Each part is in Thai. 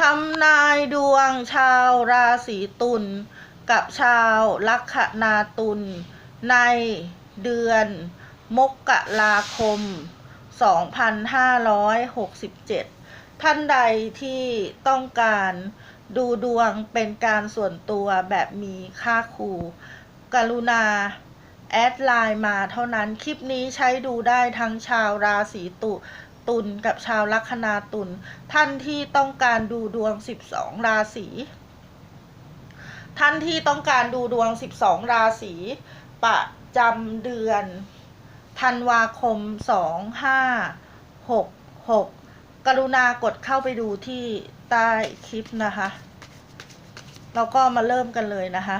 ทำนายดวงชาวราศีตุลกับชาวลัคนาตุลในเดือนมกราคม 2567 ท่านใดที่ต้องการดูดวงเป็นการส่วนตัวแบบมีค่าครู กรุณา แอดไลน์มาเท่านั้นคลิปนี้ใช้ดูได้ทั้งชาวราศีตุ ตุลกับชาวลัคนาตุลท่านที่ต้องการดูดวง 12 ราศีท่านที่ต้องการดูดวง 12 ราศีประจำเดือนธันวาคม 2566 กรุณากดเข้าไปดูที่ใต้คลิปนะคะ แล้วก็มาเริ่มกันเลยนะคะ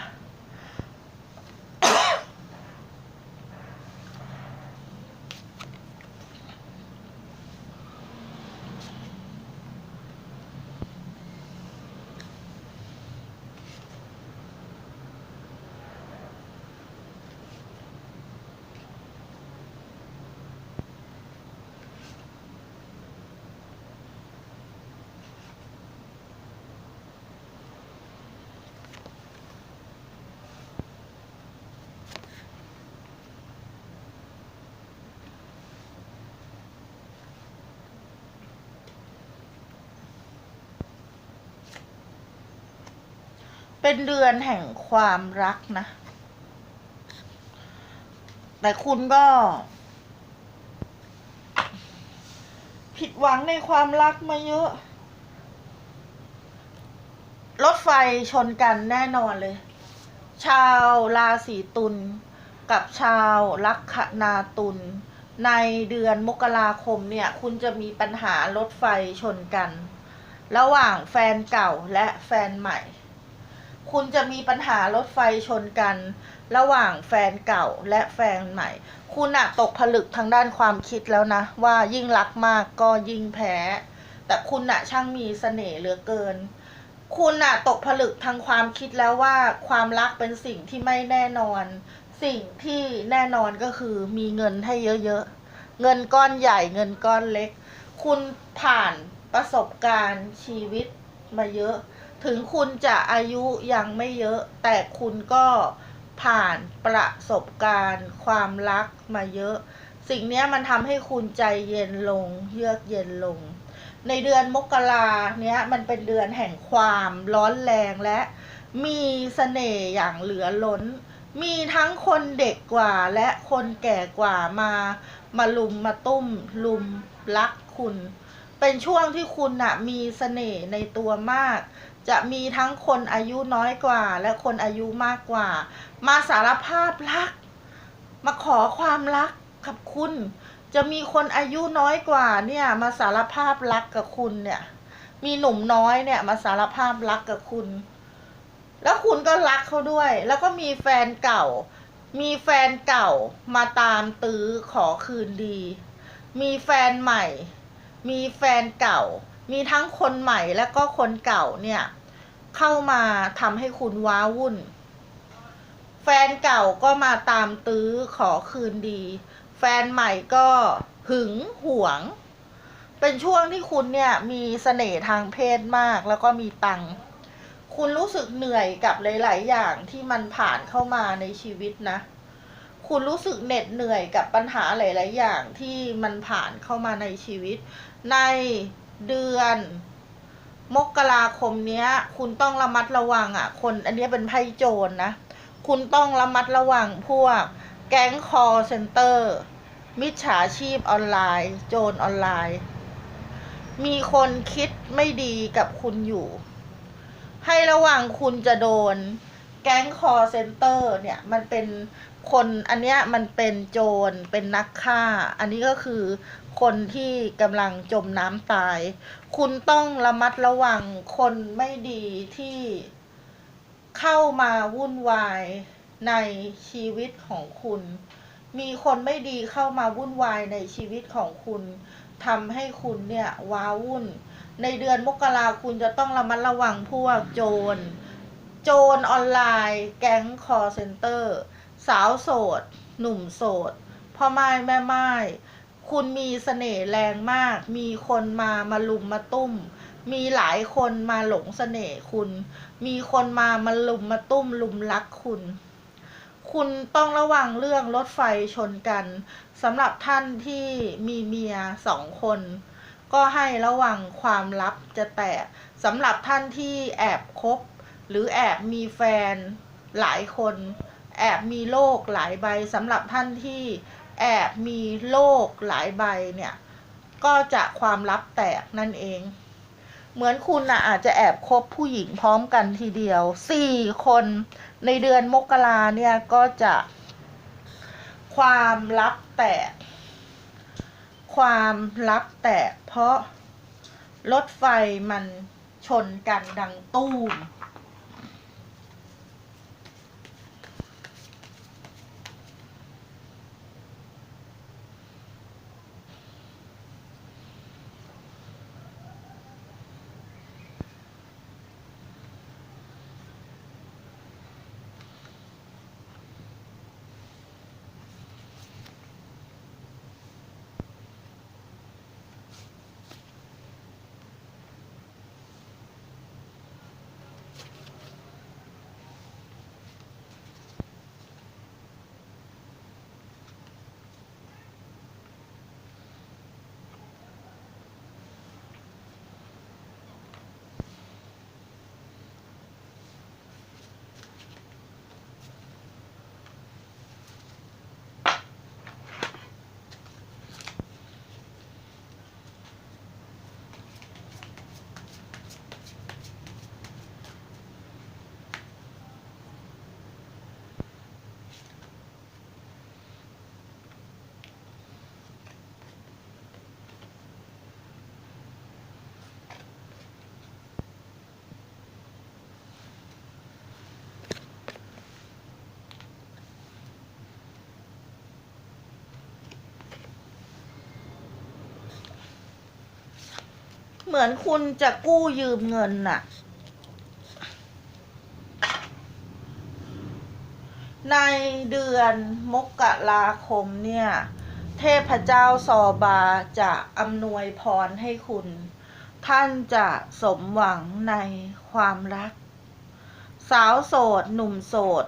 เป็นเดือนแห่งความรักนะ แต่คุณก็ ผิดหวังในความรักมาเยอะ รถไฟชนกันแน่นอนเลย ชาวราศีตุลกับชาวลัคนาตุลในเดือนมกราคมเนี่ย คุณจะมีปัญหารถไฟชนกัน ระหว่างแฟนเก่าและแฟนใหม่ คุณจะมีปัญหารถไฟชนกัน ระหว่างแฟนเก่าและแฟนใหม่ คุณอะตกผลึกทางด้านความคิดแล้วนะ ว่ายิ่งรักมากก็ยิ่งแพ้ แต่คุณอะช่างมีเสน่ห์เหลือเกิน คุณอะตกผลึกทางความคิดแล้วว่าความรักเป็นสิ่งที่ไม่แน่นอน สิ่งที่แน่นอนก็คือมีเงินให้เยอะๆ เงินก้อนใหญ่เงินก้อนเล็ก คุณผ่านประสบการณ์ชีวิตมาเยอะ ถึงคุณจะอายุยังไม่เยอะ แต่คุณก็ผ่านประสบการณ์ ความรักมาเยอะ สิ่งนี้มันทำให้คุณใจเย็นลง เยือกเย็นลง ในเดือนมกราเนี้ยมันเป็นเดือนแห่งความร้อนแรงและมีเสน่ห์อย่างเหลือล้น มีทั้งคนเด็กกว่าและคนแก่กว่ามา มาลุมมาตุ้ม ลุมรักคุณ เป็นช่วงที่คุณน่ะมีเสน่ห์ในตัวมาก จะมีทั้งคนอายุน้อยกว่า และคนอายุมากกว่า มาสารภาพรัก มาขอความรักกับคุณ จะมีคนอายุน้อยกว่าเนี่ยมาสารภาพรักกับคุณเนี่ย มีหนุ่มน้อยเนี่ยมาสารภาพรักกับคุณ แล้วคุณก็รักเขาด้วย แล้วก็มีแฟนเก่า มีแฟนเก่ามาตามตื้อขอคืนดี มีแฟนใหม่ มีแฟนเก่า มีทั้งคนใหม่และก็คนเก่าเนี่ย เข้ามาทำให้คุณว้าวุ่น แฟนเก่าก็มาตามตื้อขอคืนดี แฟนใหม่ก็หึงหวง เป็นช่วงที่คุณเนี่ยมีเสน่ห์ทางเพศมากแล้วก็มีตังค์คุณรู้สึกเหนื่อยกับหลาย ๆ อย่างที่มันผ่านเข้ามาในชีวิตนะ คุณรู้สึกเหน็ดเหนื่อยกับปัญหาหลาย ๆ อย่างที่มันผ่านเข้ามาในชีวิต ในเดือน มกราคมเนี้ย คุณต้องระมัดระวังอะ คนอันนี้เป็นไพ่โจรนะ คุณต้องระมัดระวังพวกแก๊งคอเซ็นเตอร์ มิจฉาชีพออนไลน์ โจรออนไลน์ มีคนคิดไม่ดีกับคุณอยู่ ให้ระวังคุณจะโดนแก๊งคอเซ็นเตอร์เนี่ยมันเป็นคนอันเนี้ยมันเป็นโจรเป็นนักฆ่า อันนี้ก็คือ คนที่กำลังจมน้ำตาย คุณต้องระมัดระวังคนไม่ดีที่เข้ามาวุ่นวายในชีวิตของคุณ มีคนไม่ดีเข้ามาวุ่นวายในชีวิตของคุณทำให้คุณเนี่ยว้าวุ่น ในเดือนมกราคุณจะต้องระมัดระวังพวกโจร โจรออนไลน์ แก๊งคอเซ็นเตอร์ สาวโสด หนุ่มโสดพ่อไม้แม่ไม้ คุณมีเสน่ห์แรงมาก มีคนมามาลุมมาตุ้ม มีหลายคนมาหลงเสน่ห์คุณ มีคนมามาลุมมาตุ้มลุมรักคุณ คุณต้องระวังเรื่องรถไฟชนกันสำหรับท่านที่มีเมียสองคน ก็ให้ระวังความลับจะแตกสำหรับท่านที่แอบคบ หรือแอบมีแฟนหลายคน แอบมีโรคหลายใบสำหรับท่านที่ แอบมีโรคหลายใบเนี่ยก็จะความลับแตกนั่นเอง เหมือนคุณนะอาจจะแอบคบผู้หญิงพร้อมกันทีเดียวสี่คนในเดือนมกราเนี่ยก็จะความลับแตก ความลับแตกเพราะรถไฟมันชนกันดังตู้ม เหมือนคุณจะกู้ยืมเงินน่ะ ในเดือนมกราคมเนี่ย เทพเจ้าซอบาจะอำนวยพรให้คุณ ท่านจะสมหวังในความรัก สาวโสด หนุ่มโสด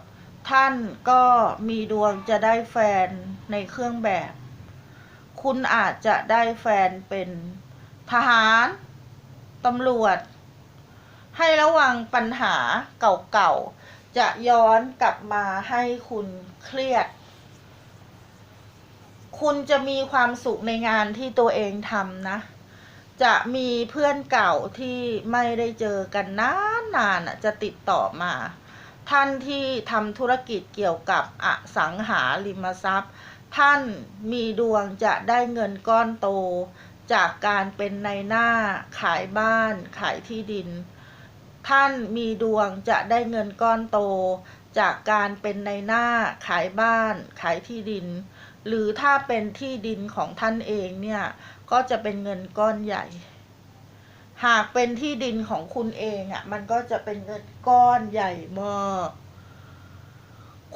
ท่านก็มีดวงจะได้แฟนในเครื่องแบบ คุณอาจจะได้แฟนเป็นทหาร ตำรวจ ให้ระวังปัญหาเก่าๆ จะย้อนกลับมาให้คุณเครียด คุณจะมีความสุขในงานที่ตัวเองทำนะ จะมีเพื่อนเก่าที่ไม่ได้เจอกันนานๆน่ะจะติดต่อมา ท่านที่ทำธุรกิจเกี่ยวกับอสังหาริมทรัพย์ ท่านมีดวงจะได้เงินก้อนโต จากการเป็นในหน้าขายบ้านขายที่ดิน ท่านมีดวงจะได้เงินก้อนโต จากการเป็นในหน้าขายบ้านขายที่ดิน หรือถ้าเป็นที่ดินของท่านเองเนี่ยก็จะเป็นเงินก้อนใหญ่ หากเป็นที่ดินของคุณเองอะ่ะมันก็จะเป็นเงินก้อนใหญ่มาก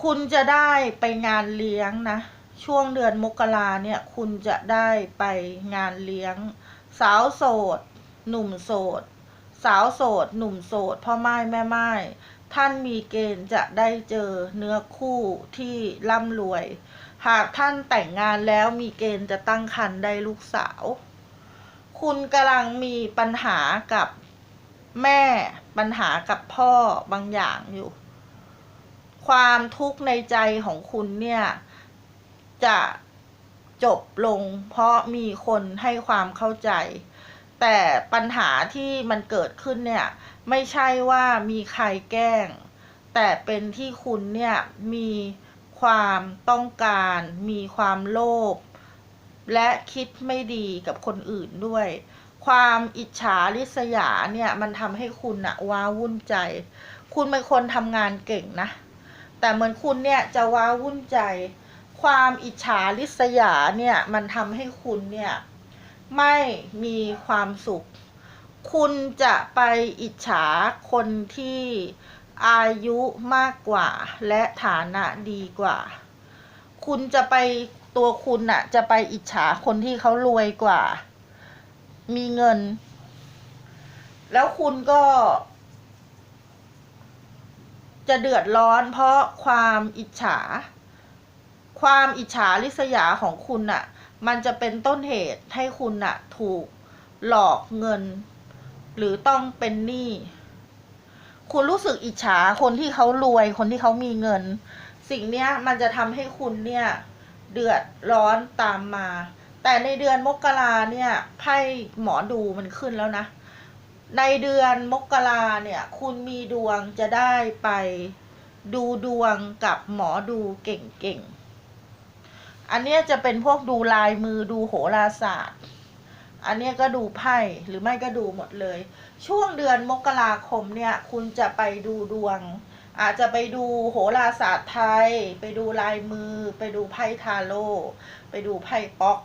คุณจะได้ไปงานเลี้ยงนะ ช่วงเดือนมกราเนี่ย คุณจะได้ไปงานเลี้ยง สาวโสด หนุ่มโสด สาวโสด หนุ่มโสดพ่อไม้แม่ไม้ท่านมีเกณฑ์จะได้เจอเนื้อคู่ที่ร่ำรวย หากท่านแต่งงานแล้วมีเกณฑ์จะตั้งครรภ์ได้ลูกสาว คุณกำลังมีปัญหากับแม่ปัญหากับพ่อบางอย่างอยู่ ความทุกข์ในใจของคุณเนี่ย จะจบลง เพราะมีคนให้ความเข้าใจ แต่ปัญหาที่มันเกิดขึ้นเนี่ย ไม่ใช่ว่ามีใครแกล้ง แต่เป็นที่คุณเนี่ยมีความต้องการ มีความโลภและคิดไม่ดีกับคนอื่นด้วย ความอิจฉาริษยาเนี่ยมันทำให้คุณอะว้าวุ่นใจ คุณเป็นคนทำงานเก่งนะ แต่เหมือนคุณเนี่ยจะว้าวุ่นใจ ความอิจฉาริษยาเนี่ยมันทำให้คุณเนี่ยไม่มีความสุข คุณจะไปอิจฉาคนที่อายุมากกว่าและฐานะดีกว่า คุณจะไปตัวคุณน่ะ จะไปอิจฉาคนที่เขารวยกว่า มีเงิน แล้วคุณก็ จะเดือดร้อนเพราะความอิจฉา ความอิจฉาริษยาของคุณน่ะ มันจะเป็นต้นเหตุให้คุณน่ะ ถูกหลอกเงิน หรือต้องเป็นหนี้คุณรู้สึกอิจฉาคนที่เขารวยคนที่เขามีเงิน สิ่งเนี้ยมันจะทำให้คุณเนี่ย เดือดร้อนตามมา แต่ในเดือนมกราเนี่ยไพ่หมอดูมันขึ้นแล้วนะ ในเดือนมกราเนี่ย คุณมีดวงจะได้ไปดูดวงกับหมอดูเก่งๆ อันเนี้ยจะเป็นพวกดูลายมือดูโหราศาสตร์ อันเนี้ยก็ดูไพ่หรือไม่ก็ดูหมดเลย ช่วงเดือนมกราคมเนี่ย คุณจะไปดูดวง อาจจะไปดูโหราศาสตร์ไทย ไปดูลายมือ ไปดูไพ่ทาโร่ไปดูไพ่ป๊อก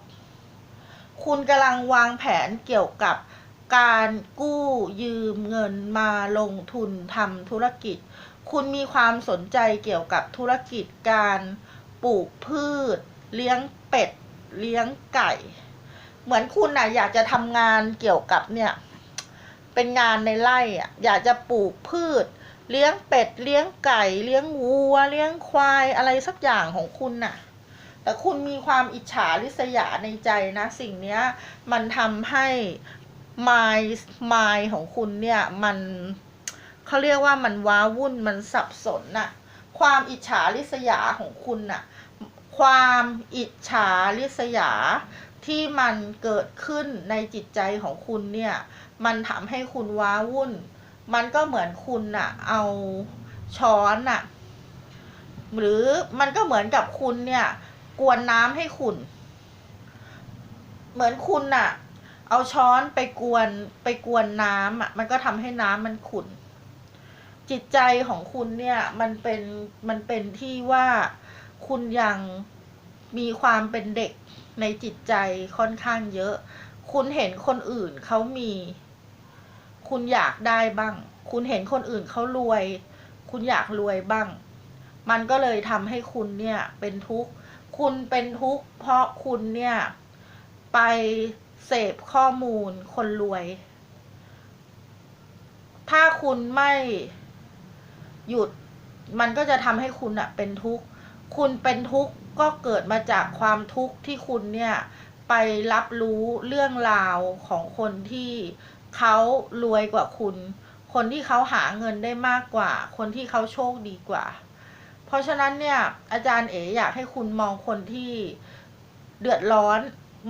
คุณกำลังวางแผนเกี่ยวกับการกู้ยืมเงินมาลงทุนทำธุรกิจ คุณมีความสนใจเกี่ยวกับธุรกิจการปลูกพืช เลี้ยงเป็ด เลี้ยงไก่ เหมือนคุณน่ะ อยากจะทำงานเกี่ยวกับเนี่ย เป็นงานในไร่อะ อยากจะปลูกพืช เลี้ยงเป็ด เลี้ยงไก่ เลี้ยงวัว เลี้ยงควายอะไรสักอย่างของคุณน่ะ แต่คุณมีความอิจฉาริษยาในใจนะ สิ่งเนี้ย มันทำให้ mind mind ของคุณเนี่ย มันเขาเรียกว่ามันว้าวุ่นมันสับสนน่ะ ความอิจฉาริษยาของคุณน่ะ ความอิจฉาริษยาที่มันเกิดขึ้นในจิตใจของคุณเนี่ย มันทำให้คุณว้าวุ่น มันก็เหมือนคุณน่ะ เอาช้อนน่ะ หรือมันก็เหมือนกับคุณเนี่ย กวนน้ำให้คุณ เหมือนคุณน่ะ เอาช้อนไปกวนไปกวนน้ำอะ มันก็ทำให้น้ำมันขุ่น จิตใจของคุณเนี่ย มันเป็นมันเป็นที่ว่า คุณยังมีความเป็นเด็กในจิตใจค่อนข้างเยอะ คุณเห็นคนอื่นเขามี คุณอยากได้บ้าง คุณเห็นคนอื่นเขารวย คุณอยากรวยบ้าง มันก็เลยทำให้คุณเนี่ยเป็นทุกข์ คุณเป็นทุกข์เพราะคุณเนี่ยไปเสพข้อมูลคนรวย ถ้าคุณไม่หยุด มันก็จะทำให้คุณอะเป็นทุกข์ คุณเป็นทุกข์ก็เกิดมาจากความทุกข์ที่คุณเนี่ยไปรับรู้เรื่องราวของคนที่เขารวยกว่าคุณ คนที่เขาหาเงินได้มากกว่า คนที่เขาโชคดีกว่า เพราะฉะนั้นเนี่ยอาจารย์เอ๋อยากให้คุณมองคนที่เดือดร้อน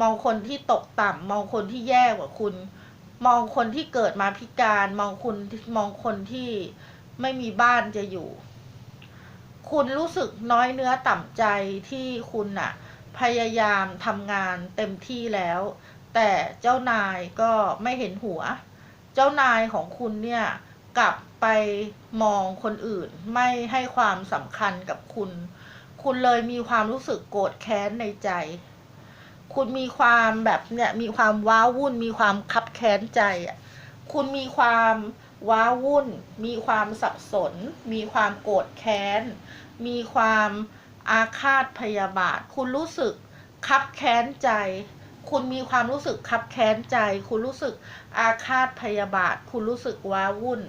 มองคนที่ตกต่ำมองคนที่แย่กว่าคุณ มองคนที่เกิดมาพิการ มองคุณมองคนที่ไม่มีบ้านจะอยู่ คุณรู้สึกน้อยเนื้อต่ำใจที่คุณน่ะพยายามทำงานเต็มที่แล้ว แต่เจ้านายก็ไม่เห็นหัว เจ้านายของคุณเนี่ยกลับไปมองคนอื่นไม่ให้ความสำคัญกับคุณ คุณเลยมีความรู้สึกโกรธแค้นในใจ คุณมีความแบบเนี่ยมีความว้าวุ่น มีความคับแค้นใจอะ คุณมีความ ว้าวุ่น มีความสับสน มีความโกรธแค้น มีความอาฆาตพยาบาท คุณรู้สึกคับแค้นใจ คุณมีความรู้สึกคับแค้นใจ คุณรู้สึกอาฆาตพยาบาท คุณรู้สึกว้าวุ่น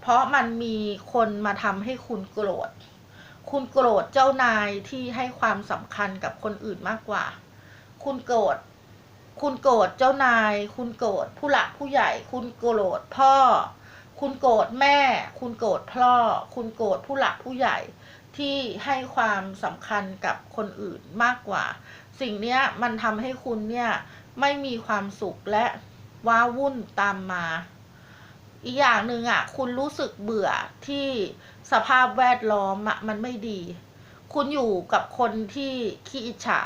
เพราะมันมีคนมาทำให้คุณโกรธ คุณโกรธเจ้านายที่ให้ความสำคัญกับคนอื่นมากกว่า คุณโกรธคุณโกรธเจ้านาย คุณโกรธผู้หลักผู้ใหญ่ คุณโกรธพ่อ คุณโกรธแม่ คุณโกรธพ่อ คุณโกรธผู้หลักผู้ใหญ่ที่ให้ความสำคัญกับคนอื่นมากกว่า สิ่งนี้มันทำให้คุณเนี่ยไม่มีความสุขและว้าวุ่นตามมา อีกอย่างหนึ่งอะ คุณรู้สึกเบื่อที่สภาพแวดล้อมอะมันไม่ดี คุณอยู่กับคนที่ขี้อิจฉา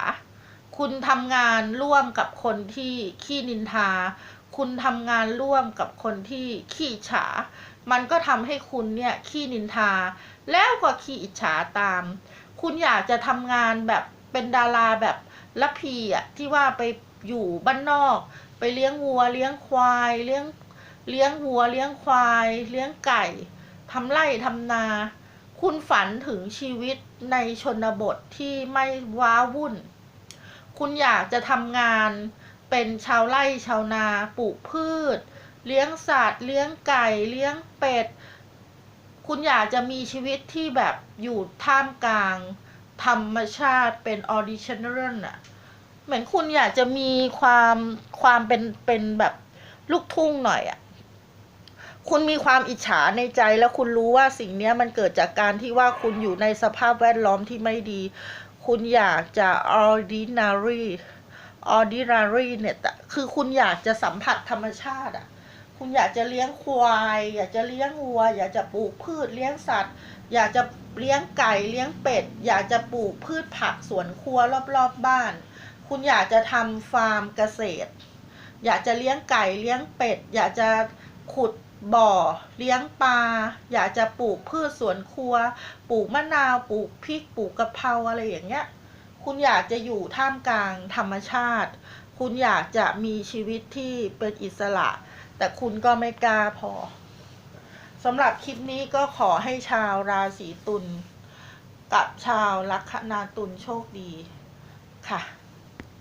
คุณทำงานร่วมกับคนที่ขี้นินทา คุณทำงานร่วมกับคนที่ขี้ฉา มันก็ทำให้คุณเนี่ยขี้นินทา แล้วก็ขี้อิจฉาตาม คุณอยากจะทำงานแบบเป็นดาราแบบละพีอะที่ว่าไปอยู่บ้านนอก ไปเลี้ยงวัว เลี้ยงควายเลี้ยงเลี้ยงวัว เลี้ยงควาย เลี้ยงไก่ทำไร่ทำนา คุณฝันถึงชีวิตในชนบทที่ไม่ว้าวุ่น คุณอยากจะทำงาน เป็นชาวไร่ชาวนาปลูกพืช เลี้ยงสัตว์ เลี้ยงไก่ เลี้ยงเป็ด คุณอยากจะมีชีวิตที่แบบอยู่ท่ามกลาง ธรรมชาติเป็นออริจินอลน่ะเหมือนคุณอยากจะมีความความเป็นเป็นแบบลูกทุ่งหน่อยอะ่ะคุณมีความอิจฉาในใจแล้วคุณรู้ว่าสิ่งนี้มันเกิดจากการที่ว่าคุณอยู่ในสภาพแวดล้อมที่ไม่ดี คุณอยากจะ ordinary ordinary เนี่ยคือคุณอยากจะสัมผัสธรรมชาติอะ่ะคุณอยากจะเลี้ยงควาย อยากจะเลี้ยงวัว อยากจะปลูกพืชเลี้ยงสัตว์ อยากจะเลี้ยงไก่เลี้ยงเป็ด อยากจะปลูกพืชผักสวนครัวรอบๆบบ้าน คุณอยากจะทำฟาร์มเกษตร อยากจะเลี้ยงไก่เลี้ยงเป็ด อยากจะขุดบ่อ เลี้ยงปลา อยากจะปลูกพืชสวนครัว ปลูกมะนาว ปลูกพริก ปลูกกะเพราอะไรอย่างเงี้ย คุณอยากจะอยู่ท่ามกลางธรรมชาติ คุณอยากจะมีชีวิตที่เป็นอิสระ แต่คุณก็ไม่กล้าพอสำหรับคลิปนี้ก็ขอให้ชาวราศีตุลกับชาวลัคนาตุลโชคดีค่ะ